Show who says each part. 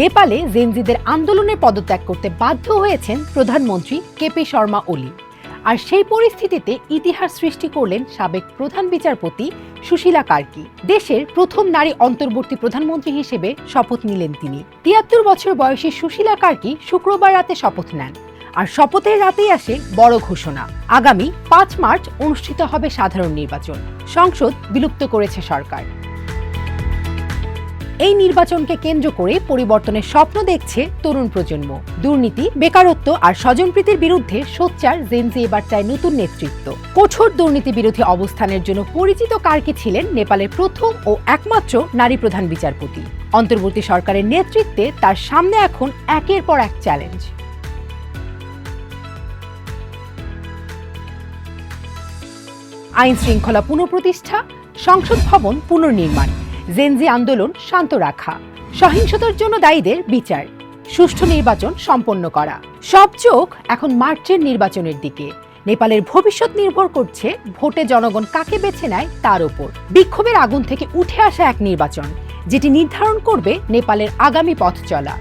Speaker 1: নেপালে জেনজিদের আন্দোলনে পদত্যাগ করতে বাধ্য হয়েছেন প্রধানমন্ত্রী কেপি শর্মা ওলি। আর সেই পরিস্থিতিতে ইতিহাস সৃষ্টি করলেন সাবেক প্রধান বিচারপতি সুশীলা কার্কি। দেশের প্রথম নারী অন্তর্বর্তী প্রধানমন্ত্রী হিসেবে শপথ নিলেন তিনি। তিয়াত্তর বছর বয়সী সুশীলা কার্কি শুক্রবার রাতে শপথ নেন। আর শপথের রাতেই আসে বড় ঘোষণা। আগামী পাঁচ মার্চ অনুষ্ঠিত হবে সাধারণ নির্বাচন। সংসদ বিলুপ্ত করেছে সরকার। এই নির্বাচনকে কেন্দ্র করে পরিবর্তনের স্বপ্ন দেখছে তরুণ প্রজন্ম। দুর্নীতি, বেকারত্ব আর স্বজনপ্রীতির বিরুদ্ধে সোচ্চার জেনজি এবার চায় নতুন নেতৃত্ব। কঠোর দুর্নীতি বিরোধী অবস্থানের জন্য পরিচিত কার্কি ছিলেন নেপালের প্রথম ও একমাত্র নারী প্রধান বিচারপতি। অন্তর্বর্তী সরকারের নেতৃত্বে তার সামনে এখন একের পর এক চ্যালেঞ্জ। আইন শৃঙ্খলা পুনঃপ্রতিষ্ঠা, সংসদ ভবন পুনর্নির্মাণ। জেনজি আন্দোলন শান্ত রাখা, সহিংসতার জন্য দায়ীদের বিচার, সুষ্ঠু নির্বাচন সম্পন্ন করা। সব চোখ এখন মার্চের নির্বাচনের দিকে। নেপালের ভবিষ্যৎ নির্ভর করছে ভোটে জনগণ কাকে বেছে নেয় তার উপর বিক্ষোভের আগুন থেকে উঠে আসা এক নির্বাচন, যেটি নির্ধারণ করবে নেপালের আগামী পথ চলা।